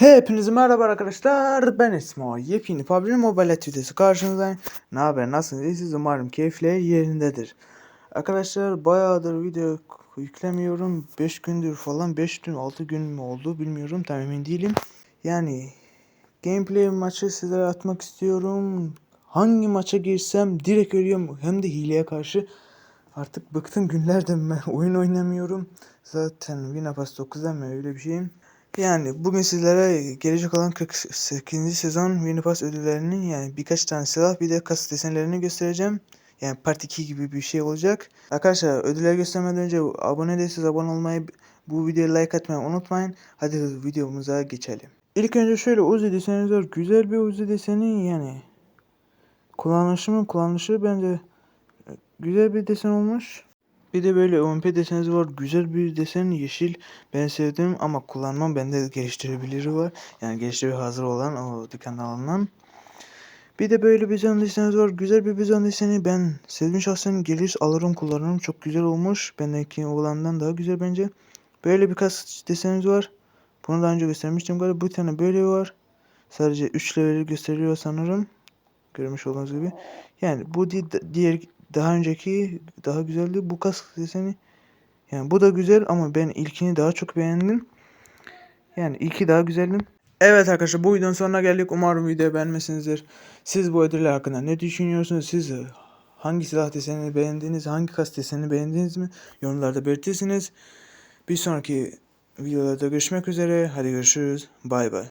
Hepinize merhaba arkadaşlar. Ben İsmo. Yepyeni PUBG Mobile videosu karşınızdayım. Ne haber? Nasılsınız? İyisiniz? Umarım keyifler yerindedir. Arkadaşlar bayağıdır video yüklemiyorum. 5 gündür falan 5 gün 6 gün mü oldu bilmiyorum. Tam emin değilim. Yani gameplay maçı sizlere atmak istiyorum. Hangi maça girsem direkt ölüyorum. Hem de hileye karşı. Artık bıktım günlerden ben oyun oynamıyorum. Zaten Winapas 9'dan mı öyle bir şeyim. Yani bugün sizlere gelecek olan 48. sezon Winipass ödüllerinin yani birkaç tane silah bir de kas desenlerini göstereceğim. Yani part 2 gibi bir şey olacak. Arkadaşlar ödüller göstermeden önce abone değilseniz abone olmayı, bu videoya like atmayı unutmayın. Hadi videomuza geçelim. İlk önce şöyle Uzi desenimiz var. Güzel bir Uzi deseni yani. Kullanışı mı? Kullanışı bence güzel bir desen olmuş. Bir de böyle OMP deseniniz var. Güzel bir desen yeşil. Ben sevdim ama kullanmam. Bende geliştirebilir var. Yani geliştirici hazır olan o dükkanda alınan. Bir de böyle bizon deseniniz var. Güzel bir bizon deseni. Ben sevdim şahsen. Gelir alırım kullanırım. Çok güzel olmuş. Bendeki olandan daha güzel bence. Böyle bir kas deseniniz var. Bunu daha önce göstermiştim galiba. Bir tane böyle var. Sadece 3 leveli gösteriyor sanırım. Görmüş olduğunuz gibi. Yani bu di- diğer daha önceki daha güzeldi. Bu kas deseni yani bu da güzel ama ben ilkini daha çok beğendim. Yani ilki daha güzeldi. Evet arkadaşlar bu videonun sonuna geldik. Umarım videoyu beğenmişsinizdir. Siz bu ödüller hakkında ne düşünüyorsunuz? Siz hangi silah desenini beğendiniz? Hangi kas desenini beğendiniz mi? Yorumlarda belirtirsiniz. Bir sonraki videolarda görüşmek üzere. Hadi görüşürüz. Bay bay.